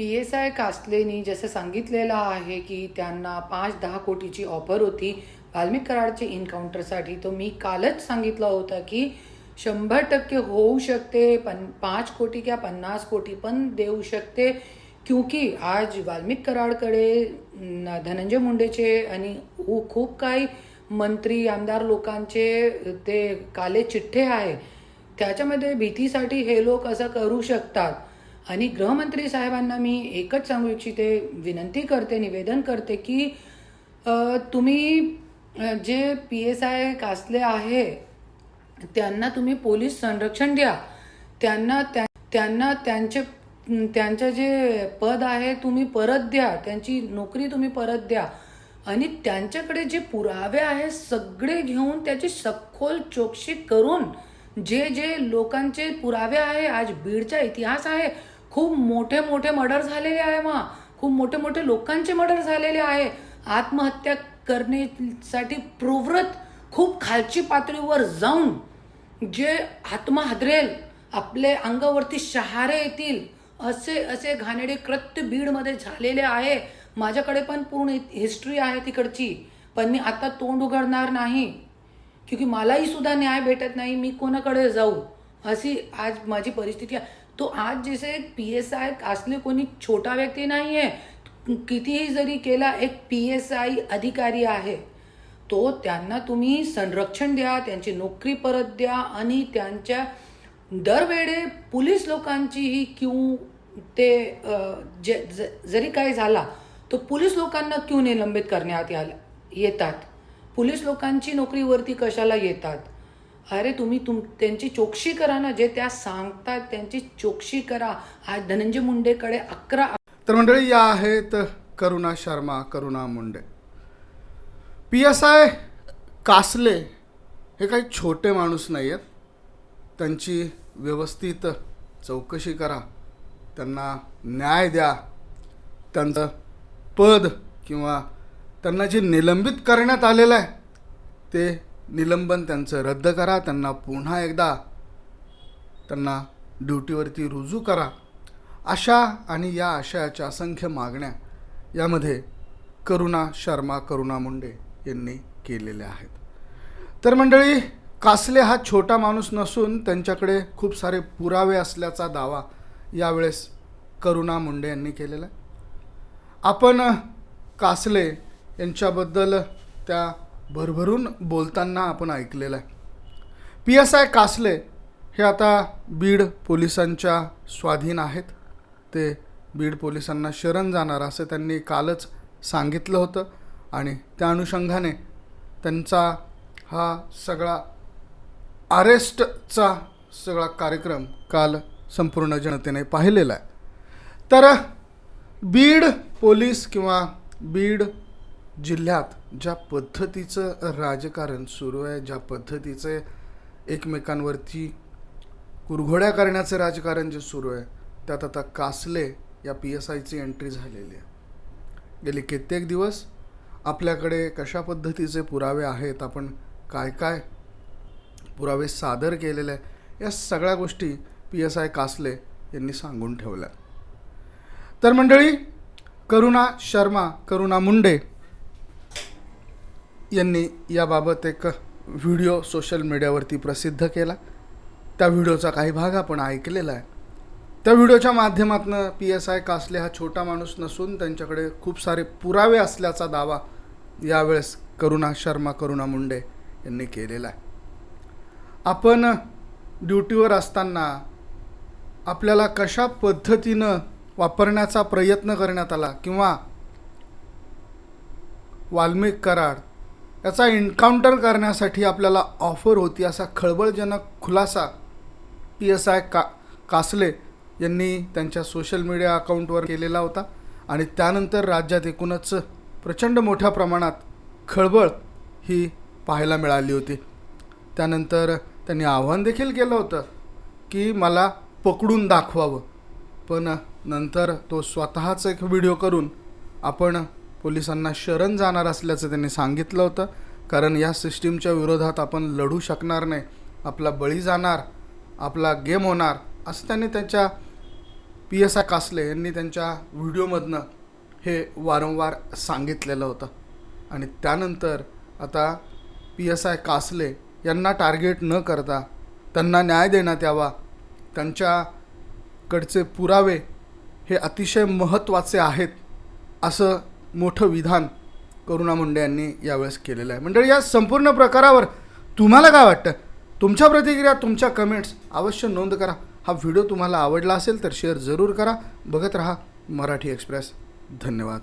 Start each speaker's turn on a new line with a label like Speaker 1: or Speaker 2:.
Speaker 1: P S I कास्लेनी जसं सांगितलेलं आहे की त्यांना पाच दहा कोटीची ऑफर होती. वाल्मिक कराडचे इन्काउंटरसाठी तो मी कालच सांगितलं होतं की शंभर टक्के होऊ शकते पण पाच कोटी किंवा पन्नास कोटी पण देऊ शकते. क्योंकि आज वाल्मिक कराडकडे धनंजय मुंडेचे आणि उ- खूप काही मंत्री आमदार लोकांचे ते काले चिठ्ठे आहे. त्याच्यामध्ये भीतीसाठी हे लोक असं करू शकतात. आणि गृहमंत्री साहेबांना मी एकच सांगू इच्छिते विनंती करते निवेदन करते की तुम्ही जे पी एस आय कासले आहे त्यांना तुम्ही पोलीस संरक्षण द्या. त्यांना त्या त्यांना त्यांचे त्यांचं जे पद आहे तुम्ही परत द्या त्यांची नोकरी तुम्ही परत द्या. आणि त्यांच्याकडे जे पुरावे आहे सगळे घेऊन त्याची सखोल चौकशी करून जे जे लोकांचे पुरावे आहे आज बीडचा इतिहास आहे खूप मोठे मोठे मर्डर झालेले आहे मग खूप मोठे मोठे लोकांचे मर्डर झालेले आहे. आत्महत्या करण्यासाठी प्रवृत्त खूप खालची पातळीवर जाऊन जे आत्मा हादरेल आपले अंगावरती शहारे येतील असे असे घाणेडे कृत्य बीडमध्ये झालेले आहे. माझ्याकडे पण पूर्ण हिस्ट्री आहे तिकडची. पण मी आता तोंड उघडणार नाही. क्योंकि मलाही सुद्धा न्याय भेटत नाही मी कोणाकडे जाऊ? अशी आज माझी परिस्थिती आहे. तो आज जसे पी एस आय असले कोणी छोटा व्यक्ती नाही आहे कितीही जरी केला एक पी एस आय अधिकारी आहे. तो त्यांना तुम्ही संरक्षण द्या त्यांची नोकरी परत द्या आणि त्यांच्या दरवेळे पोलीस लोकांचीही क्यू ते जे ज- जरी काही झाला तो पोलीस लोकांना क्यू निलंबित करण्यात याल येतात. पोलीस लोकांची नोकरीवरती कशाला येतात? अरे तुम्ही तुम त्यांची चोक्षी करा ना जे त्या सांगतात त्यांची चोक्षी करा. आज धनंजय मुंडेकडे अकरा
Speaker 2: तर मंडळी या आहेत Karuna Sharma Karuna Munde. P S I Kasle हे काही छोटे माणूस नाही आहेत त्यांची व्यवस्थित चौकशी करा. त्यांना न्याय द्या. त्यांचं पद किंवा त्यांना जे निलंबित करण्यात आलेलं आहे ते निलंबन त्यांचं रद्द करा त्यांना पुन्हा एकदा त्यांना ड्युटीवरती रुजू करा. अशा आणि या आशयाच्या असंख्य मागण्या यामध्ये करुणा शर्मा करुणा मुंडे यांनी केलेल्या आहेत. तर मंडळी कासले हा छोटा माणूस नसून त्यांच्याकडे खूप सारे पुरावे असल्याचा दावा यावेळेस करुणा मुंडे यांनी केलेला आहे. आपण कासले यांच्याबद्दल त्या भरभरून बोलताना आपण ऐकलेलं आहे. पी एस आय कासले हे आता बीड पोलिसांच्या स्वाधीन आहेत. ते बीड पोलिसांना शरण जाणार असं त्यांनी कालच सांगितलं होतं आणि त्या अनुषंगाने त्यांचा हा सगळा अरेस्टचा सगळा कार्यक्रम काल संपूर्ण जनतेने पाहिलेला आहे. तर बीड पोलीस किंवा बीड जिल्ह्यात ज्या पद्धतीचं राजकारण सुरू आहे ज्या पद्धतीचे एकमेकांवरती कुरघोड्या करण्याचं राजकारण जे सुरू आहे त्यात आता कासले या पी एस आयची एंट्री झालेली आहे. गेली कित्येक दिवस आपल्याकडे कशा पद्धतीचे पुरावे आहेत आपण काय काय पुरावे सादर केलेले आहे या सगळ्या गोष्टी पी एस आय कासले यांनी सांगून ठेवल्या. तर मंडळी करुणा शर्मा करुणा मुंडे यांनी याबाबत एक व्हिडिओ सोशल मीडियावरती प्रसिद्ध केला. त्या व्हिडिओचा काही भाग आपण ऐकलेला आहे. त्या व्हिडिओच्या माध्यमातून पी एस आय कासले हा छोटा माणूस नसून त्यांच्याकडे खूप सारे पुरावे असल्याचा दावा यावेळेस करुणा शर्मा करुणा मुंडे यांनी केलेला आहे. आपण ड्युटीवर असताना आपल्याला कशा पद्धतीनं वापरण्याचा प्रयत्न करण्यात आला किंवा वाल्मिक कराड याचा एन्काउंटर करण्यासाठी आपल्याला ऑफर होती. असा खळबळजनक खुलासा पी एस आय का कासले यांनी त्यांच्या सोशल मीडिया अकाउंटवर केलेला होता. आणि त्यानंतर राज्यात एकूणच प्रचंड मोठ्या प्रमाणात खळबळ ही पाहायला मिळाली होती. त्यानंतर त्यांनी आव्हान देखील केलं होतं की मला पकडून दाखवावं. पण नंतर तो स्वतःच एक व्हिडिओ करून आपण पोलिसांना शरण जाणार असल्याचं त्यांनी सांगितलं होतं. कारण या सिस्टीमच्या विरोधात आपण लढू शकणार नाही. आपला बळी जाणार आपला गेम होणार असं त्यांनी त्यांच्या पी एस आय कासले यांनी त्यांच्या व्हिडिओमधनं हे वारंवार सांगितलेलं होतं. आणि त्यानंतर आता पी एस आय कासले यांना टार्गेट न करता त्यांना न्याय देण्यात यावा त्यांच्याकडचे पुरावे हे अतिशय महत्त्वाचे आहेत असं मोठं विधान करुणा मुंडे यांनी यावेळेस केलेलं आहे. मंडळी या संपूर्ण प्रकारावर तुम्हाला काय वाटतं? तुमच्या प्रतिक्रिया तुमच्या कमेंट्स अवश्य नोंद करा. हा व्हिडिओ तुम्हाला आवडला असेल तर शेअर जरूर करा. बघत राहा मराठी एक्सप्रेस धन्यवाद.